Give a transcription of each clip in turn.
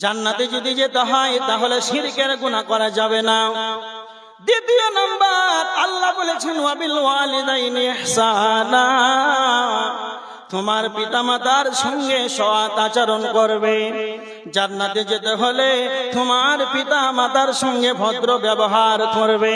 জান্নাতে যদি যেতে হয়, তাহলে শিরকের গুণা করা যাবে না। দ্বিতীয় নাম্বার, আল্লাহ বলেছেন, ওয়াবিল ওয়ালিদাইনি ইহসানা। তোমার পিতামাতার সঙ্গে সৎ আচরণ করবে। জান্নাতে যেতে হলে তোমার পিতা মাতার সঙ্গে ভদ্র ব্যবহার করবে।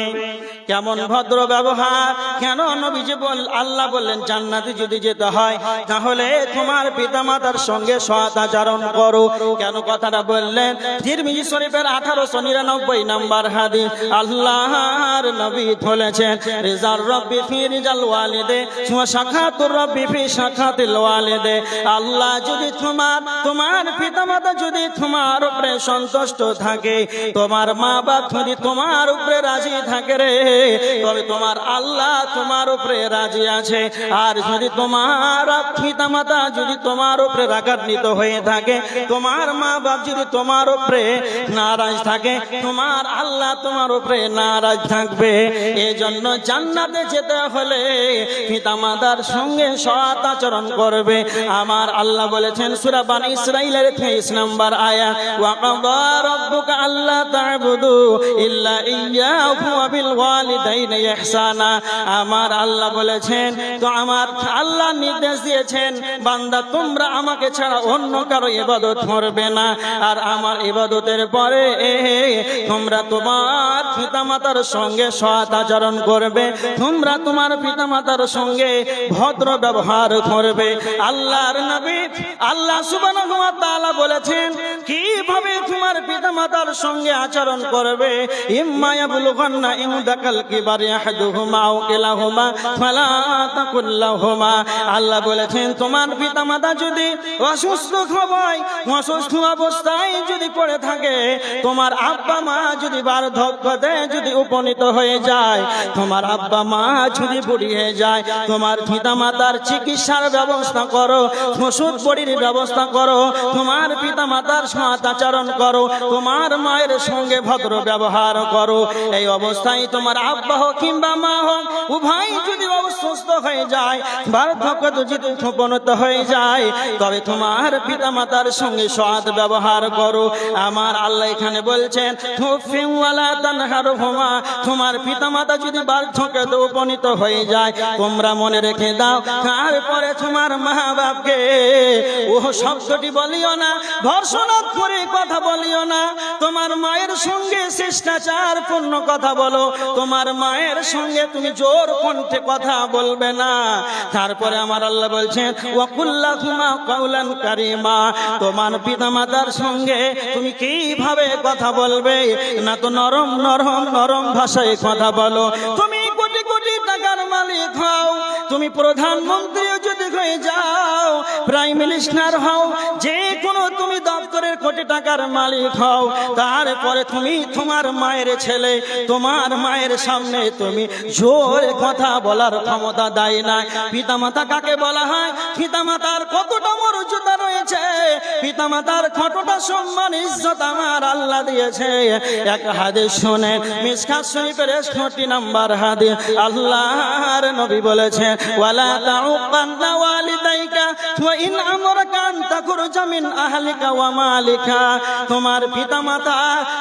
কেমন ভদ্র ব্যবহার? কেন নবীজি বল, আল্লাহ বললেন, জান্নাতে যদি যেতে হয়, তাহলে তোমার পিতা মাতার সঙ্গে সৎ আচরণ করো। কেন কথাটা বললেন? তিরমিজি শরীফের আঠারোশো নিরানব্বই নাম্বার হাদিস, আল্লাহর নবী বলেছেন, রিজাল রব্বি ফি রিজাল ওয়ালিদে ওয়া শাখাতুর রব্বি ফি শাখাতিল ওয়ালিদে। আল্লাহ যদি তোমার তোমার পিতামাতা যদি তোমার উপরে সন্তুষ্ট থাকে, তোমার মা বাপ যদি তোমার উপরে রাজি থাকে রে, তবে তোমার আল্লাহ তোমার উপরে রাজি আছে। আর যদি তোমার পিতামাতা যদি তোমার উপরে রাগান্বিত হয়ে থাকে, তোমার মা বাপ যদি তোমার উপরে নারাজ থাকে, তোমার আল্লাহ তোমার উপরে নারাজ থাকবে। এই জন্য জান্নাতে যেতে হলে পিতা মাতার সঙ্গে সৎ আচরণ করবে। আমার আল্লাহ বলেছেন সুরাবান ইসরাইলের তেইশ নম্বর আয়া। ওয়াকাদা রব্বুকা আল্লাহ তা'বুদু ইল্লা ইয়্যাহু ওয়া বিল আমার আল্লাহ বলেছেন, তো আমার আল্লাহ নির্দেশ দিয়েছেন, বান্দা তোমরা আমাকে ছাড়া অন্য কারও ইবাদত করবে না। আর আমার ইবাদতের পরে তোমরা তোমার পিতামাতার সঙ্গে সৎ আচরণ করবে। তোমরা তোমার পিতামাতার সঙ্গে ভদ্র ব্যবহার করবে। আল্লাহর নবী, আল্লাহ সুবহানাহু ওয়া তাআলা বলেছেন কীভাবে তোমার পিতামাতার সঙ্গে আচরণ করবে? আল্লাহ বলেছেন, তোমার পিতামাতা যদি অসুস্থ হয় অসুস্থ অবস্থায় যদি পড়ে থাকে, তোমার আব্বা মা যদি যদি উপনীত হয়ে যায়, তোমার আব্বা মা যদি বুড়ি হয়ে যায়, তোমার পিতা মাতার চিকিৎসার ব্যবস্থা করো, ওষুধ বড়ির ব্যবস্থা করো, তোমার পিতা মাতার সাথ আচরণ করো, তোমার মায়ের সঙ্গে ভদ্র ব্যবহার করো। এই অবস্থায় তোমার আব্বা হোক কিংবা মা হোক, উভয় যদি অসুস্থ হয়ে যায়, বার্ধক্য যদি উপনীত হয়ে যায়, তবে তোমার পিতা মাতার সঙ্গে সৎ ব্যবহার করো। আমার আল্লাহ এখানে বলছেন তোমার পিতামাতা যদি বার্ধক্যে উপনীত হয়ে যায়, তোমরা মনে রেখে দাও, তারপরে তোমার মা বাপকে ও শব্দটি বলিও না ধর্ষণাত করে কথা বলিও না। তোমার মায়ের সঙ্গে শিষ্টাচার পূর্ণ কথা বলো। তোমার মায়ের সঙ্গে তুমি জোর কণ্ঠে কথা বলবে না। তারপরে আমার আল্লাহ বলছেন, ওয়াকুল্লাহুমা কাউলান কারিমা। তোমার পিতামাতার সঙ্গে তুমি কীভাবে কথা বলবে? না তো নরম নরম নরম ভাষায় কথা বলো। তুমি কোটি কোটি টাকার মালিক হও। তুমি প্রধানমন্ত্রীও যদি হয়ে যাও, প্রাইম মিনিস্টার হও, যে কোনো তুমি কোটি টাকার মালিক হও। তারপরে তুমি তোমার মায়ের ছেলে, তোমার মায়ের সামনে তুমি জোরে কথা বলার ক্ষমতা দেয় না পিতামাতা কাকে বলা হয়? পিতামাতার কতটা মর্যাদা রয়েছে? পিতামাতার কতটা সম্মান, ইজ্জত আমার আল্লাহ দিয়েছে? এক হাদিস শুনেন মিসকাত শরীফের 61 নাম্বার হাদিস আল্লাহর নবী বলেছেন, ওয়ালা তাউকান্না ওয়ালিদাইকা ওয়া ইন আমরাকা আন তাখরুজা মিন আহলিকা ওয়া মালিকা। তোমার পিতামাতা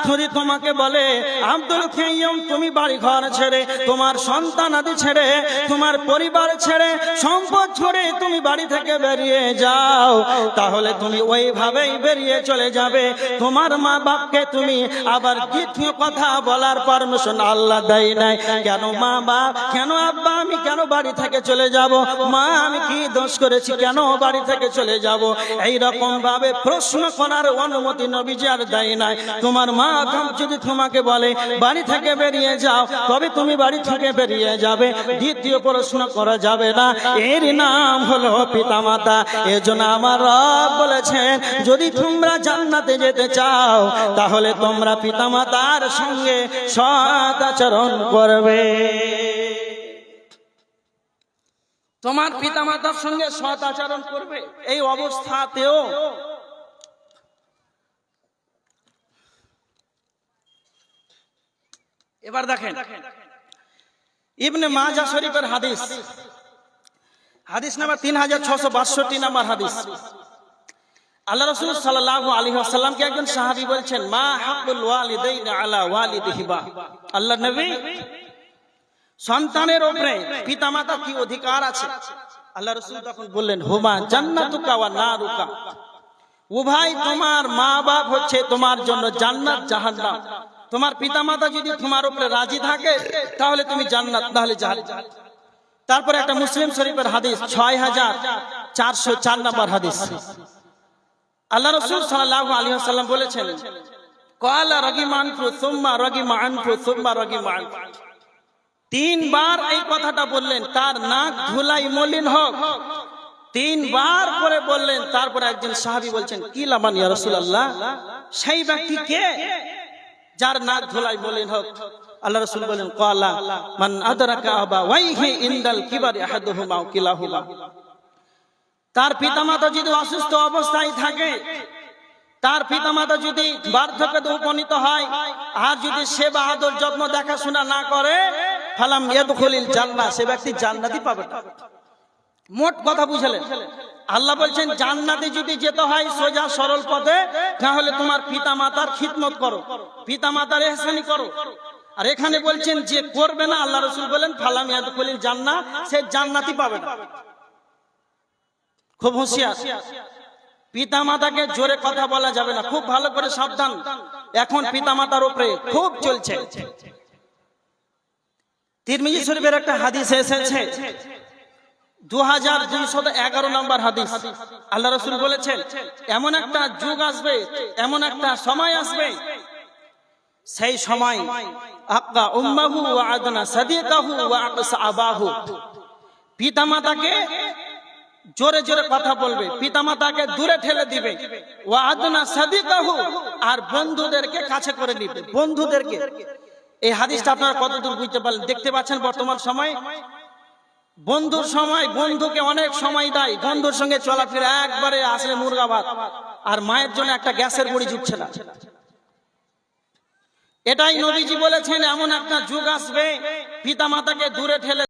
যদি তোমাকে বলে, আব্দুল খাইয়্যিম তুমি বাড়ি ঘর ছেড়ে, তোমার সন্তান আদি ছেড়ে, তোমার পরিবার ছেড়ে, সম্পদ ছেড়ে তুমি বাড়ি থেকে বেরিয়ে যাও, তাহলে তুমি ওইভাবেই বেরিয়ে চলে যাবে। তোমার মা বাপকে তুমি আবার দ্বিতীয় কথা বলার পারমিশন আল্লাহ দেয় নাই। কেন মা বাপ কেন আব্বা, আমি কেন বাড়ি থেকে চলে যাব? মা, আমি কি দোষ করেছি? কেন বাড়ি থেকে চলে যাব। এই রকম ভাবে প্রশ্ন করার অনুমতি নবীজি আর দেয় নাই। তোমার মা যদি তোমাকে বলে, বাড়ি থেকে বেরিয়ে যাও, তবে তুমি বাড়ি থেকে বেরিয়ে যাবে। দ্বিতীয় প্রশ্ন করা যাবে না। এর নাম হলো পিতামাতা। এজন্য আমার রব বলেছেন, যদি তোমরা জান্নাতে যেতে চাও, তাহলে তোমরা পিতামাতার সঙ্গে সৎ আচরণ করবে। তোমার পিতামাতার সঙ্গে সৎ আচরণ করবে, এই অবস্থাতেও। এবার দেখেন, ইবনে মাজা শরীফের হাদিস। হাদিস নাম্বার তিন হাজার ছশো বাষট্টি নাম্বার হাদিস। আল্লাহ রসুল সাল্লাহ আলী আসাল্লামকে একজন সাহাবি বলছেন, মা হাকুল ওয়ালিদাইন আলা ওয়ালিদিহিবা। আল্লাহ নবী সন্তানের উপরে পিতামাতা কি অধিকার আছে? আল্লাহ রসুল তখন বললেন, হুমা জান্নাতুকা ওয়া নারুকা। উভয় তোমার মা বাপ হচ্ছে তোমার জন্য জান্নাত, জাহান্নাম। তোমার পিতামাতা যদি তোমার উপরে রাজি থাকে, তাহলে তুমি জান্নাত তাহলে জাহান্নাম। তারপরে একটা মুসলিম শরীফের হাদিস, ছয় হাজার চারশো চার নম্বর হাদিস। আল্লাহ রসুল সাল্লাহ আলী সাল্লাম বলেছেন কয়ালা রগিমা আনফু সুম্মা তিনবার এই কথাটা বললেন, তার নাক ধুলাই মলিন হোক। তিনবার করে বললেন, তারপরে একজন সাহাবি বলছেন, কি লামান ইয়া রাসূলুল্লাহ? সেই ব্যক্তি কে? যার নাক ধুলাই মলিন হোক। আল্লাহ রাসূল বলেন ক্বালা মান আদরাকা আবা ওয়াইহি ইনদাল কিবারি আহাদুহুমা কিলাহুমা। তার পিতামাতা যদি অসুস্থ অবস্থায় থাকে, তার পিতামাতা যদি বার্ধক্যতে উপনীত হয়, আর যদি সেবা আদর যত্ন দেখাশোনা না করে ফালাম সে ব্যক্তি জান্নাতই পাবে মোট কথা আল্লাহ বলছেন, জান্নাতে যদি যেতে হয় সোজা সরল পথে তোমার পিতা মাতার খিদমত করো পিতা মাতার এহসানি করো। আর এখানে বলছেন, যে করবে না, আল্লাহ রসুল বলেন, ফালাম ইয়াদখুলিল জান্নাহ, সে জান্নাতই পাবে না। খুব হুঁশিয়ার। পিতা মাতাকে জোরে কথা বলা যাবে না, খুব ভালো করে সাবধান। এখন পিতা মাতার উপরে খুব চলছে। তিরমিজি শরীফের একটা হাদিস এসেছে। দু হাজার দুইশত এগারো নম্বর হাদিস। আল্লাহ রসুল বলেছেন এমন একটা যুগ আসবে এমন একটা সময় আসবে। সেই সময় আক্কা উম্মাহু ওয়া আদনা সাদিকাহু ওয়া আকসা আবাহু। পিতামাতাকে জোরে জোরে কথা বলবে। পিতামাতাকে দূরে ঠেলে দিবে। ওয়া আদনা সাদিকাহু আর বন্ধুদেরকে কাছে করে নিবে। বন্ধুদেরকে। এই হাদিসটা আপনারা কতদূর বুঝতে পারলেন? দেখতে পাচ্ছেন বর্তমান সময়? বন্ধুর সময় বন্ধুকে অনেক সময় দেয়। বন্ধুর সঙ্গে চলাফেরা একবারে আসলে মুরগা ভাত আর মায়ের জন্য একটা গ্যাসের বড়ি জুটছে না। এটাই নবীজি বলেছেন, এমন একটা যুগ আসবে পিতা মাতাকে দূরে ঠেলে